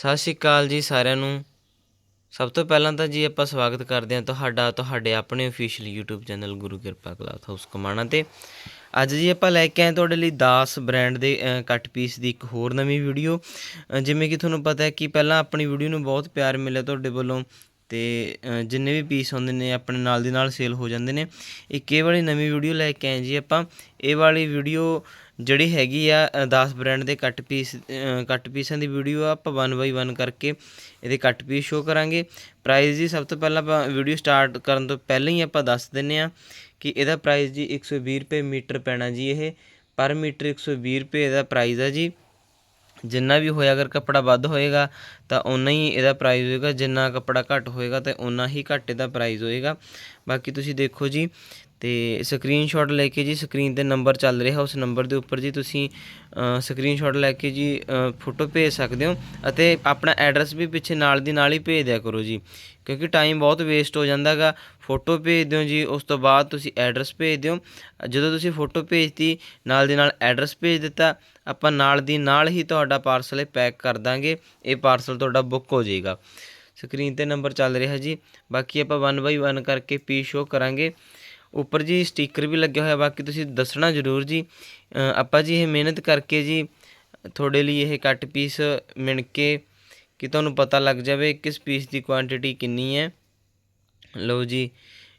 ਸਤਿ ਸ਼੍ਰੀ ਅਕਾਲ ਜੀ ਸਾਰਿਆਂ ਨੂੰ। ਸਭ ਤੋਂ ਪਹਿਲਾਂ ਤਾਂ ਜੀ ਆਪਾਂ ਸਵਾਗਤ ਕਰਦੇ ਹਾਂ ਤੁਹਾਡਾ, ਤੁਹਾਡੇ ਆਪਣੇ ਅਫੀਸ਼ੀਅਲ YouTube ਚੈਨਲ ਗੁਰੂ ਕਿਰਪਾ ਕਲਾਥ ਹਾਊਸ ਕਮਾਣਾ ਤੇ। ਅੱਜ ਜੀ ਆਪਾਂ ਲੈ ਕੇ ਆਏ ਤੁਹਾਡੇ ਲਈ ਦਾਸ ਬ੍ਰਾਂਡ ਦੇ ਕੱਟ ਪੀਸ ਦੀ ਇੱਕ ਹੋਰ ਨਵੀਂ ਵੀਡੀਓ ਜਿਵੇਂ ਕਿ ਤੁਹਾਨੂੰ ਪਤਾ ਹੈ ਕਿ ਪਹਿਲਾਂ ਆਪਣੀ ਵੀਡੀਓ ਨੂੰ ਬਹੁਤ ਪਿਆਰ ਮਿਲਿਆ ਤੁਹਾਡੇ ਵੱਲੋਂ ਤੇ ਜਿੰਨੇ ਵੀ ਪੀਸ ਹੁੰਦੇ ਨੇ ਆਪਣੇ ਨਾਲ ਦੀ ਨਾਲ ਸੇਲ ਹੋ ਜਾਂਦੇ ਨੇ। ਇੱਕ ਇਹ ਵਾਲੀ ਨਵੀਂ ਵੀਡੀਓ ਲੈ ਕੇ ਆਏ ਜੀ ਆਪਾਂ। ਇਹ ਵਾਲੀ ਵੀਡੀਓ ਜਿਹੜੀ ਹੈਗੀ ਆ ਦਾਸ 10 ਬ੍ਰਾਂਡ ਦੇ ਕੱਟ ਪੀਸ ਕੱਟ ਪੀਸਾਂ ਦੀ ਵੀਡੀਓ ਆ, ਆਪਾਂ ਵਨ ਬਾਈ ਵਨ ਕਰਕੇ ਇਹਦੇ ਕੱਟ ਪੀਸ ਸ਼ੋ ਕਰਾਂਗੇ। ਪ੍ਰਾਈਸ ਜੀ ਸਭ ਤੋਂ ਪਹਿਲਾਂ ਆਪਾਂ ਵੀਡੀਓ ਸਟਾਰਟ ਕਰਨ ਤੋਂ ਪਹਿਲਾਂ ਹੀ ਆਪਾਂ ਦੱਸ ਦਿੰਨੇ ਆ ਕਿ ਇਹਦਾ ਪ੍ਰਾਈਸ ਜੀ 120 ਰੁਪਏ ਮੀਟਰ ਪੈਣਾ ਜੀ ਇਹ। ਪਰ ਮੀਟਰ 120 ਰੁਪਏ ਇਹਦਾ ਪ੍ਰਾਈਸ ਆ ਜੀ। ਜਿੰਨਾ ਵੀ ਹੋਇਆ ਅਗਰ ਕੱਪੜਾ ਵੱਧ ਹੋਏਗਾ, ਤਾਂ ਉਨਾ ਹੀ ਇਹਦਾ ਪ੍ਰਾਈਸ ਹੋਏਗਾ। ਜਿੰਨਾ ਕੱਪੜਾ ਘੱਟ ਹੋਏਗਾ, ਤਾਂ ਉਨਾ ਹੀ ਘੱਟ ਇਹਦਾ ਪ੍ਰਾਈਸ ਹੋਏਗਾ। ਬਾਕੀ ਤੁਸੀਂ ਦੇਖੋ ਜੀ ਤੇ ਸਕਰੀਨਸ਼ਾਟ ਲੈ ਕੇ ਜੀ ਸਕਰੀਨ ਤੇ ਨੰਬਰ ਚੱਲ ਰਿਹਾ, ਉਸ ਨੰਬਰ ਦੇ ਉੱਪਰ ਜੀ ਤੁਸੀਂ ਸਕਰੀਨਸ਼ਾਟ ਲੈ ਕੇ ਜੀ ਫੋਟੋ ਭੇਜ ਸਕਦੇ ਹੋ ਅਤੇ ਆਪਣਾ ਐਡਰੈਸ ਵੀ ਪਿੱਛੇ ਨਾਲ ਦੀ ਨਾਲ ਹੀ ਭੇਜ ਦਿਆ ਕਰੋ ਜੀ। ਕਿਉਂਕਿ ਟਾਈਮ ਬਹੁਤ ਵੇਸਟ ਹੋ ਜਾਂਦਾਗਾ ਫੋਟੋ ਭੇਜ ਦਿਓ ਜੀ, ਉਸ ਤੋਂ ਬਾਅਦ ਤੁਸੀਂ ਐਡਰੈਸ ਭੇਜ ਦਿਓ। ਜਦੋਂ ਤੁਸੀਂ ਫੋਟੋ ਭੇਜਤੀ, ਨਾਲ ਦੀ ਨਾਲ ਐਡਰੈਸ ਭੇਜ ਦਿੱਤਾ, ਆਪਾਂ ਨਾਲ ਦੀ ਨਾਲ ਹੀ ਤੁਹਾਡਾ ਪਾਰਸਲ ਇਹ ਪੈਕ ਕਰ ਦਾਂਗੇ। ਇਹ ਪਾਰਸਲ ਤੁਹਾਡਾ ਬੁੱਕ ਹੋ ਜਾਏਗਾ। ਸਕਰੀਨ ਤੇ ਨੰਬਰ ਚੱਲ ਰਿਹਾ ਜੀ। ਬਾਕੀ ਆਪਾਂ 1 ਬਾਈ 1 ਕਰਕੇ ਪੀ ਸ਼ੋ ਕਰਾਂਗੇ। ਉੱਪਰ ਜੀ ਸਟicker ਵੀ ਲੱਗਿਆ ਹੋਇਆ, ਬਾਕੀ ਤੁਸੀਂ ਦੱਸਣਾ ਜ਼ਰੂਰ ਜੀ। ਆਪਾਂ ਜੀ ਇਹ ਮਿਹਨਤ ਕਰਕੇ ਜੀ ਤੁਹਾਡੇ ਲਈ ਇਹ ਕੱਟ ਪੀਸ ਮਿਣ ਕੇ ਕਿ ਤੁਹਾਨੂੰ ਪਤਾ ਲੱਗ ਜਾਵੇ ਕਿਸ ਪੀਸ ਦੀ ਕੁਆਂਟੀਟੀ ਕਿੰਨੀ ਹੈ। ਲਓ ਜੀ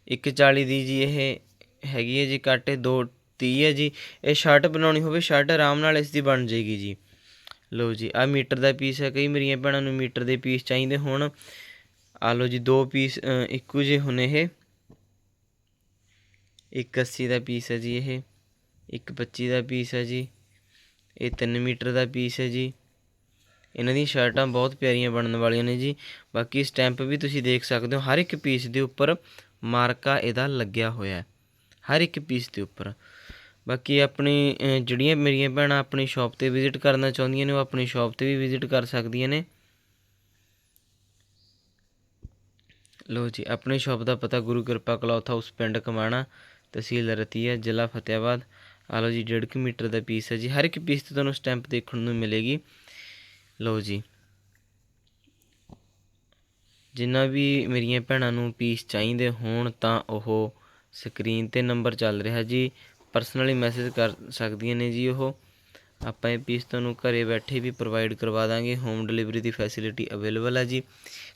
140 ਦੀ ਜੀ ਇਹ ਹੈਗੀ ਹੈ ਜੀ ਕੱਟ, ਇਹ 230 ਹੈ ਜੀ। ਇਹ ਸ਼ਰਟ ਬਣਾਉਣੀ ਹੋਵੇ ਸ਼ਰਟ ਆਰਾਮ ਨਾਲ ਇਸ ਦੀ ਬਣ ਜਾਏਗੀ ਜੀ। ਲਓ ਜੀ ਆ ਮੀਟਰ ਦਾ ਪੀਸ ਹੈ, ਕਈ ਮੇਰੀਆਂ ਭੈਣਾਂ ਨੂੰ ਮੀਟਰ ਦੇ ਪੀਸ ਚਾਹੀਦੇ ਹੋਣ। ਆ ਲਓ ਜੀ, ਦੋ ਪੀਸ ਇੱਕੋ ਜਿਹੇ ਹੁਣ ਇਹ। ਇੱਕ 80 ਦਾ ਪੀਸ ਹੈ ਜੀ ਇਹ, ਇੱਕ 25 ਦਾ ਪੀਸ ਹੈ ਜੀ, ਇਹ 3 ਮੀਟਰ ਦਾ ਪੀਸ ਹੈ ਜੀ। ਇਹਨਾਂ ਦੀਆਂ ਸ਼ਰਟਾਂ ਬਹੁਤ ਪਿਆਰੀਆਂ ਬਣਨ ਵਾਲੀਆਂ ਨੇ ਜੀ। ਬਾਕੀ ਸਟੈਂਪ ਵੀ ਤੁਸੀਂ ਦੇਖ ਸਕਦੇ ਹੋ, ਹਰ ਇੱਕ ਪੀਸ ਦੇ ਉੱਪਰ ਮਾਰਕਾ ਇਹਦਾ ਲੱਗਿਆ ਹੋਇਆ ਹੈ, ਹਰ ਇੱਕ ਪੀਸ ਦੇ ਉੱਪਰ। ਬਾਕੀ ਆਪਣੀ ਜਿਹੜੀਆਂ ਮੇਰੀਆਂ ਭੈਣਾਂ ਆਪਣੀ ਸ਼ਾਪ ਤੇ ਵਿਜ਼ਿਟ ਕਰਨਾ ਚਾਹੁੰਦੀਆਂ ਨੇ, ਉਹ ਆਪਣੀ ਸ਼ਾਪ ਤੇ ਵੀ ਵਿਜ਼ਿਟ ਕਰ ਸਕਦੀਆਂ ਨੇ। ਲੋ ਜੀ, ਆਪਣੀ ਸ਼ਾਪ ਦਾ ਪਤਾ ਗੁਰੂ ਕਿਰਪਾ ਕਲੌਥ ਹਾਊਸ, ਪਿੰਡ ਕਮਾਣਾ। ਤਹਿਸੀਲ ਰਤੀਆ, ਜ਼ਿਲ੍ਹਾ ਫਤਿਆਬਾਦ ਆ ਲਓ ਜੀ 1.5 ਮੀਟਰ ਦਾ ਪੀਸ ਹੈ ਜੀ। ਹਰ ਇੱਕ ਪੀਸ ਤੇ ਤੁਹਾਨੂੰ ਸਟੈਂਪ ਦੇਖਣ ਨੂੰ ਮਿਲੇਗੀ। ਲਓ ਜੀ। ਜਿੰਨਾ ਵੀ ਮੇਰੀਆਂ ਭੈਣਾਂ ਨੂੰ ਪੀਸ ਚਾਹੀਦੇ ਹੋਣ, ਤਾਂ ਉਹ ਸਕਰੀਨ ਤੇ ਨੰਬਰ ਚੱਲ ਰਿਹਾ ਜੀ। ਪਰਸਨਲੀ ਮੈਸੇਜ ਕਰ ਸਕਦੀਆਂ ਨੇ ਜੀ ਉਹ। ਆਪਾਂ ਇਹ ਪੀਸ ਤੁਹਾਨੂੰ ਘਰੇ ਬੈਠੇ ਵੀ ਪ੍ਰੋਵਾਈਡ ਕਰਵਾ ਦਾਂਗੇ। ਹੋਮ ਡਿਲੀਵਰੀ ਦੀ ਫੈਸਿਲਿਟੀ ਅਵੇਲੇਬਲ ਹੈ ਜੀ।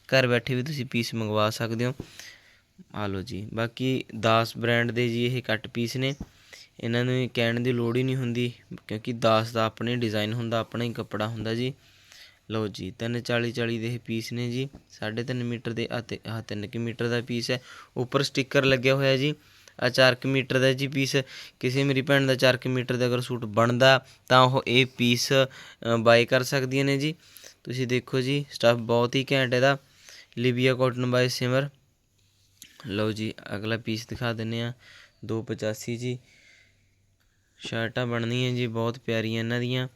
ਘਰ ਬੈਠੇ ਵੀ ਤੁਸੀਂ ਪੀਸ ਮੰਗਵਾ ਸਕਦੇ ਹੋ। ਆਹ ਲਓ ਜੀ। ਬਾਕੀ ਦਾਸ ਬ੍ਰਾਂਡ ਦੇ ਜੀ ਇਹ ਕੱਟ ਪੀਸ ਨੇ। ਇਹਨਾਂ ਨੂੰ ਕਹਿਣ ਦੀ ਲੋੜ ਹੀ ਨਹੀਂ ਹੁੰਦੀ, ਕਿਉਂਕਿ ਦਾਸ ਦਾ ਆਪਣੇ ਡਿਜ਼ਾਈਨ ਹੁੰਦਾ, ਆਪਣਾ ਹੀ ਕੱਪੜਾ ਹੁੰਦਾ ਜੀ। ਲਓ ਜੀ 340 40 ਦੇ ਇਹ ਪੀਸ ਨੇ ਜੀ। 3.5 ਮੀਟਰ ਦੇ ਅਤੇ ਆਹ 3 ਕਿ ਮੀਟਰ ਦਾ ਪੀਸ ਹੈ। ਉੱਪਰ ਸਟicker ਲੱਗਿਆ ਹੋਇਆ ਜੀ। ਆ 4 ਕਿ ਮੀਟਰ ਦਾ ਜੀ ਪੀਸ ਕਿਸੇ ਮੇਰੀ ਭੈਣ ਦਾ 4 ਕਿ ਮੀਟਰ ਦਾ ਅਗਰ ਸੂਟ ਬਣਦਾ, ਤਾਂ ਉਹ ਇਹ ਪੀਸ ਬਾਈ ਕਰ ਸਕਦੀਆਂ ਨੇ ਜੀ। ਤੁਸੀਂ ਦੇਖੋ ਜੀ ਸਟੱਫ ਬਹੁਤ ਹੀ ਘੈਂਟ ਇਹਦਾ। ਲਿਬੀਆ ਕਾਟਨ ਬਾਈ ਸਿਮਰ ਲਓ ਜੀ, ਅਗਲਾ ਪੀਸ ਦਿਖਾ ਦਿੰਨੇ ਆ 285 ਜੀ। ਸ਼ਰਟਾਂ ਬਣਦੀਆਂ ਜੀ, ਬਹੁਤ ਪਿਆਰੀਆਂ ਇਹਨਾਂ ਦੀਆਂ।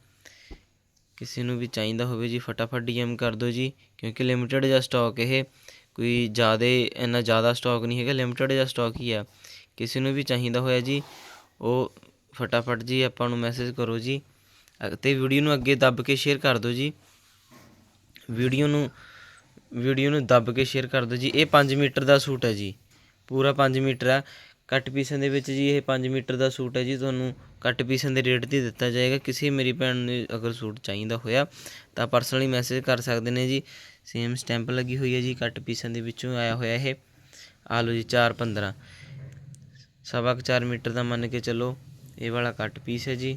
ਕਿਸੇ ਨੂੰ ਵੀ ਚਾਹੀਦਾ ਹੋਵੇ ਜੀ, ਫਟਾਫਟ ਡੀਐਮ ਕਰ ਦਿਓ ਜੀ, ਕਿਉਂਕਿ ਲਿਮਿਟਡ ਜਿਹਾ ਸਟਾਕ ਇਹ। ਕੋਈ ਜ਼ਿਆਦਾ, ਇੰਨਾ ਜ਼ਿਆਦਾ ਸਟਾਕ ਨਹੀਂ ਹੈਗਾ ਲਿਮਿਟਡ ਜਿਹਾ ਸਟਾਕ ਹੀ ਆ। ਕਿਸੇ ਨੂੰ ਵੀ ਚਾਹੀਦਾ ਹੋਇਆ ਜੀ, ਉਹ ਫਟਾਫਟ ਜੀ ਆਪਾਂ ਨੂੰ ਮੈਸੇਜ ਕਰੋ ਜੀ। ਅਤੇ ਵੀਡੀਓ ਨੂੰ ਅੱਗੇ ਦੱਬ ਕੇ ਸ਼ੇਅਰ ਕਰ ਦਿਓ ਜੀ। ਵੀਡੀਓ ਨੂੰ ਵੀਡੀਓ ਨੂੰ ਦੱਬ ਕੇ ਸ਼ੇਅਰ ਕਰ ਦਿਓ ਜੀ। ਇਹ 5 ਮੀਟਰ ਦਾ ਸੂਟ ਹੈ ਜੀ। ਪੂਰਾ 5 ਮੀਟਰ ਆ। ਕੱਟ ਪੀਸਾਂ ਦੇ ਵਿੱਚ ਜੀ ਇਹ 5 ਮੀਟਰ ਦਾ ਸੂਟ ਹੈ ਜੀ। ਤੁਹਾਨੂੰ ਕੱਟ ਪੀਸਾਂ ਦੇ ਰੇਟ ਤੇ ਦਿੱਤਾ ਜਾਏਗਾ। ਕਿਸੇ ਮੇਰੀ ਭੈਣ ਨੂੰ ਅਗਰ ਸੂਟ ਚਾਹੀਦਾ ਹੋਇਆ, ਤਾਂ ਪਰਸਨਲੀ ਮੈਸੇਜ ਕਰ ਸਕਦੇ ਨੇ ਜੀ। ਸੇਮ ਸਟੈਂਪ ਲੱਗੀ ਹੋਈ ਹੈ ਜੀ, ਕੱਟ ਪੀਸਾਂ ਦੇ ਵਿੱਚੋਂ ਆਇਆ ਹੋਇਆ ਇਹ। ਆ ਲਓ ਜੀ 4 15 ਸਵਾ ਕੁ 4 ਮੀਟਰ ਦਾ ਮੰਨ ਕੇ ਚੱਲੋ, ਇਹ ਵਾਲਾ ਕੱਟ ਪੀਸ ਹੈ ਜੀ।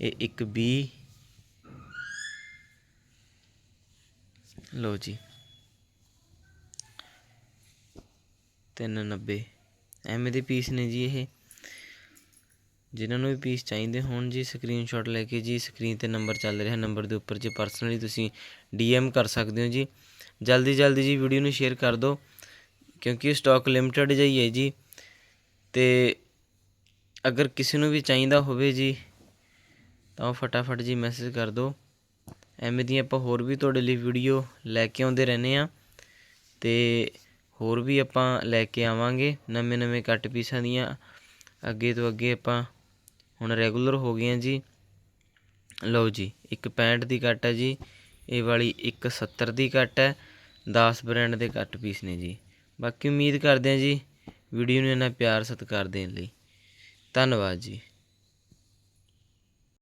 ਇਹ ਇੱਕ 20 ਲਓ ਜੀ। 390 ਐਵੇਂ ਦੇ ਪੀਸ ਨੇ ਜੀ ਇਹ। ਜਿਨ੍ਹਾਂ ਨੂੰ ਵੀ ਪੀਸ ਚਾਹੀਦੇ ਹੋਣ ਜੀ ਸਕਰੀਨਸ਼ਾਟ ਲੈ ਕੇ ਜੀ ਸਕਰੀਨ ਤੇ ਨੰਬਰ ਚੱਲ ਰਿਹਾ ਨੰਬਰ ਦੇ ਉੱਪਰ ਜੇ ਪਰਸਨਲੀ ਤੁਸੀਂ ਡੀਐਮ ਕਰ ਸਕਦੇ ਹੋ ਜੀ। ਜਲਦੀ ਜਲਦੀ ਜੀ ਵੀਡੀਓ ਨੂੰ ਸ਼ੇਅਰ ਕਰ ਦਿਓ, ਕਿਉਂਕਿ ਸਟਾਕ ਲਿਮਟਿਡ ਜਿਹੀ ਹੈ ਜੀ। ਤੇ ਅਗਰ ਕਿਸੇ ਨੂੰ ਵੀ ਚਾਹੀਦਾ ਹੋਵੇ ਜੀ, ਤਾਂ ਉਹ ਫਟਾਫਟ ਜੀ ਮੈਸੇਜ ਕਰ ਦਿਓ। ਐਵੇਂ ਦੀਆਂ ਆਪਾਂ ਹੋਰ ਵੀ ਤੁਹਾਡੇ ਲਈ ਵੀਡੀਓ ਲੈ ਕੇ ਆਉਂਦੇ ਰਹਿੰਦੇ ਆ ਤੇ ਹੋਰ ਵੀ ਆਪਾਂ ਲੈ ਕੇ ਆਵਾਂਗੇ ਨਵੇਂ ਨਵੇਂ ਕੱਟ ਪੀਸਾਂ ਦੀਆਂ। ਅੱਗੇ ਤੋਂ ਅੱਗੇ ਆਪਾਂ ਹੁਣ ਰੈਗੂਲਰ ਹੋ ਗਏ ਹਾਂ ਜੀ। ਲਓ ਜੀ, ਇੱਕ 65 ਦੀ ਕੱਟ ਹੈ ਜੀ। ਇਹ ਵਾਲੀ 170 ਦੀ ਕੱਟ ਹੈ 10 ਬ੍ਰਾਂਡ ਦੇ ਕੱਟ ਪੀਸ ਨੇ ਜੀ। ਬਾਕੀ ਉਮੀਦ ਕਰਦੇ ਹਾਂ ਜੀ, ਵੀਡੀਓ ਨੂੰ ਇੰਨਾ ਪਿਆਰ ਸਤਿਕਾਰ ਦੇਣ ਲਈ। ਧੰਨਵਾਦ ਜੀ।